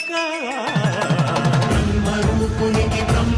బ్రహ్మ బ్రహ్మరూపునికి బ్రహ్మ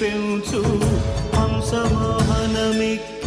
పెంచు హంసవాహనమెక్కి